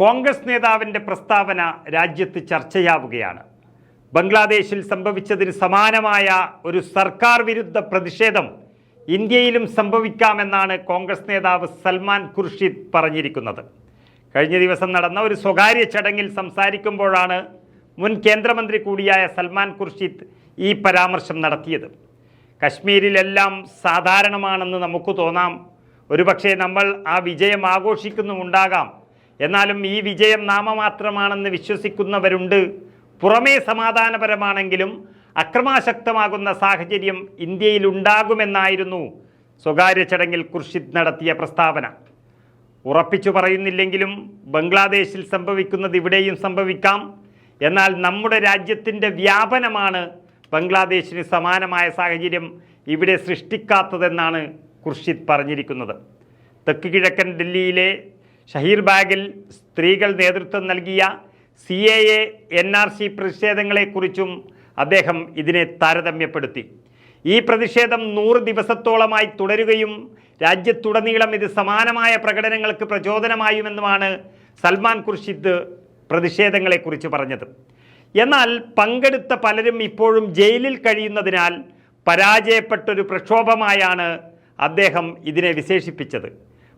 കോൺഗ്രസ് നേതാവിന്റെ പ്രസ്താവന രാജ്യത്ത് ചർച്ചയാവുകയാണ്. ബംഗ്ലാദേശിൽ സംഭവിച്ചതിന് സമാനമായ ഒരു സർക്കാർ വിരുദ്ധ പ്രതിഷേധം ഇന്ത്യയിലും സംഭവിക്കാമെന്നാണ് കോൺഗ്രസ് നേതാവ് സൽമാൻ ഖുർഷിദ് പറഞ്ഞിരിക്കുന്നത്. കഴിഞ്ഞ ദിവസം നടന്ന ഒരു സ്വകാര്യ ചടങ്ങിൽ സംസാരിക്കുമ്പോഴാണ് മുൻ കേന്ദ്രമന്ത്രി കൂടിയായ സൽമാൻ ഖുർഷിദ് ഈ പരാമർശം നടത്തിയത്. കശ്മീരിലെല്ലാം സാധാരണമാണെന്ന് നമുക്ക് തോന്നാം. ഒരുപക്ഷെ നമ്മൾ ആ വിജയം ആഘോഷിക്കുന്നുമുണ്ടാകാം. എന്നാലും ഈ വിജയം നാമമാത്രമാണെന്ന് വിശ്വസിക്കുന്നവരുണ്ട്. പുറമേ സമാധാനപരമാണെങ്കിലും അക്രമാശക്തമാകുന്ന സാഹചര്യം ഇന്ത്യയിൽ ഉണ്ടാകുമെന്നായിരുന്നു സ്വകാര്യ ചടങ്ങിൽ ഖുർഷിദ് നടത്തിയ പ്രസ്താവന. ഉറപ്പിച്ചു പറയുന്നില്ലെങ്കിലും ബംഗ്ലാദേശിൽ സംഭവിക്കുന്നത് ഇവിടെയും സംഭവിക്കാം. എന്നാൽ നമ്മുടെ രാജ്യത്തിന്റെ വ്യാപനമാണ് ബംഗ്ലാദേശിന് സമാനമായ സാഹചര്യം ഇവിടെ സൃഷ്ടിക്കാത്തതെന്നാണ് ഖുർഷിദ് പറഞ്ഞിരിക്കുന്നത്. തെക്ക് കിഴക്കൻ ഡൽഹിയിലെ ഷഹീർ ബാഗിൽ സ്ത്രീകൾ നേതൃത്വം നൽകിയ C A A N R C പ്രതിഷേധങ്ങളെക്കുറിച്ചും അദ്ദേഹം ഇതിനെ താരതമ്യപ്പെടുത്തി. ഈ പ്രതിഷേധം നൂറ് ദിവസത്തോളമായി തുടരുകയും രാജ്യത്തുടനീളം ഇത് സമാനമായ പ്രകടനങ്ങൾക്ക് പ്രചോദനമായുമെന്നുമാണ് സൽമാൻ ഖുർഷിദ് പ്രതിഷേധങ്ങളെക്കുറിച്ച് പറഞ്ഞത്. എന്നാൽ പങ്കെടുത്ത പലരും ഇപ്പോഴും ജയിലിൽ കഴിയുന്നതിനാൽ പരാജയപ്പെട്ടൊരു പ്രക്ഷോഭമായാണ് അദ്ദേഹം ഇതിനെ വിശേഷിപ്പിച്ചത്.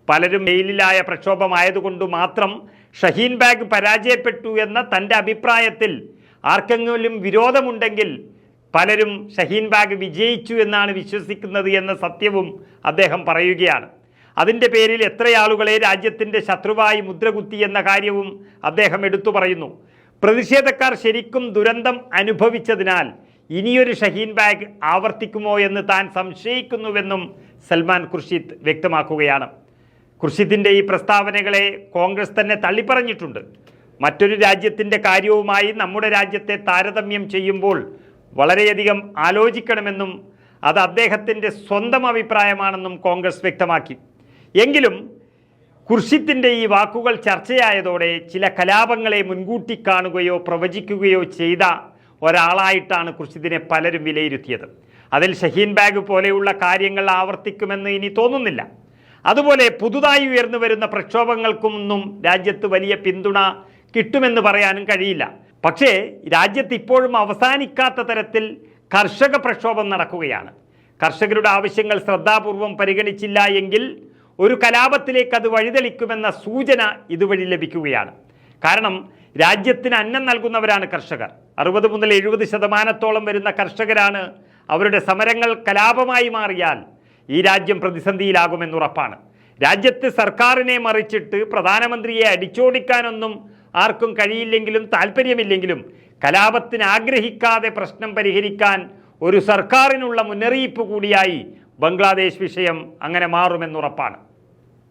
പലരും ജയിലിലായ പ്രക്ഷോഭമായതുകൊണ്ട് മാത്രം ഷഹീൻ ബാഗ് പരാജയപ്പെട്ടു എന്ന തന്റെ അഭിപ്രായത്തിൽ ആർക്കെങ്കിലും വിരോധമുണ്ടെങ്കിൽ പലരും ഷഹീൻ ബാഗ് വിജയിച്ചു എന്നാണ് വിശ്വസിക്കുന്നത് എന്ന സത്യവും അദ്ദേഹം പറയുകയാണ്. അതിന്റെ പേരിൽ എത്രയാളുകളെ രാജ്യത്തിന്റെ ശത്രുവായി മുദ്രകുത്തി എന്ന കാര്യവും അദ്ദേഹം എടുത്തു പറയുന്നു. പ്രതിഷേധക്കാർ ശരിക്കും ദുരന്തം അനുഭവിച്ചതിനാൽ ഇനിയൊരു ഷഹീൻ ബാഗ് ആവർത്തിക്കുമോ എന്ന് താൻ സംശയിക്കുന്നുവെന്നും സൽമാൻ ഖുർഷിദ് വ്യക്തമാക്കുകയാണ്. ഖുർഷിദിന്റെ ഈ പ്രസ്താവനകളെ കോൺഗ്രസ് തന്നെ തള്ളിപ്പറഞ്ഞിട്ടുണ്ട്. മറ്റൊരു രാജ്യത്തിന്റെ കാര്യവുമായി നമ്മുടെ രാജ്യത്തെ താരതമ്യം ചെയ്യുമ്പോൾ വളരെയധികം ആലോചിക്കണമെന്നും അത് അദ്ദേഹത്തിന്റെ സ്വന്തം അഭിപ്രായമാണെന്നും കോൺഗ്രസ് വ്യക്തമാക്കി. എങ്കിലും ഖുർഷിത്തിന്റെ ഈ വാക്കുകൾ ചർച്ചയായതോടെ ചില കലാപങ്ങളെ മുൻകൂട്ടി കാണുകയോ പ്രവചിക്കുകയോ ചെയ്ത ഒരാളായിട്ടാണ് ഖുർഷിദിനെ പലരും വിലയിരുത്തിയത്. അതിൽ ഷഹീൻ ബാഗ് പോലെയുള്ള കാര്യങ്ങൾ ആവർത്തിക്കുമെന്ന് ഇനി തോന്നുന്നില്ല. അതുപോലെ പുതുതായി ഉയർന്നു വരുന്ന പ്രക്ഷോഭങ്ങൾക്കൊന്നും രാജ്യത്ത് വലിയ പിന്തുണ കിട്ടുമെന്ന് പറയാനും കഴിയില്ല. പക്ഷേ രാജ്യത്ത് ഇപ്പോഴും അവസാനിക്കാത്ത തരത്തിൽ കർഷക പ്രക്ഷോഭം നടക്കുകയാണ്. കർഷകരുടെ ആവശ്യങ്ങൾ ശ്രദ്ധാപൂർവം പരിഗണിച്ചില്ല എങ്കിൽ ഒരു കലാപത്തിലേക്ക് അത് വഴിതെളിക്കുമെന്ന സൂചന ഇതുവഴി ലഭിക്കുകയാണ്. കാരണം രാജ്യത്തിന് അന്നം നൽകുന്നവരാണ് കർഷകർ. അറുപത് മുതൽ എഴുപത് ശതമാനത്തോളം വരുന്ന കർഷകരാണ് അവരുടെ സമരങ്ങൾ കലാപമായി മാറിയാൽ ഈ രാജ്യം പ്രതിസന്ധിയിലാകുമെന്നുറപ്പാണ് രാജ്യത്ത് സർക്കാരിനെ മറിച്ചിട്ട് പ്രധാനമന്ത്രിയെ അടിച്ചോടിക്കാനൊന്നും ആർക്കും കഴിയില്ലെങ്കിലും താല്പര്യമില്ലെങ്കിലും കലാപത്തിന് ആഗ്രഹിക്കാതെ പ്രശ്നം പരിഹരിക്കാൻ ഒരു സർക്കാരിനുള്ള മുന്നറിയിപ്പ് കൂടിയായി ബംഗ്ലാദേശ് വിഷയം അങ്ങനെ മാറുമെന്നുറപ്പാണ്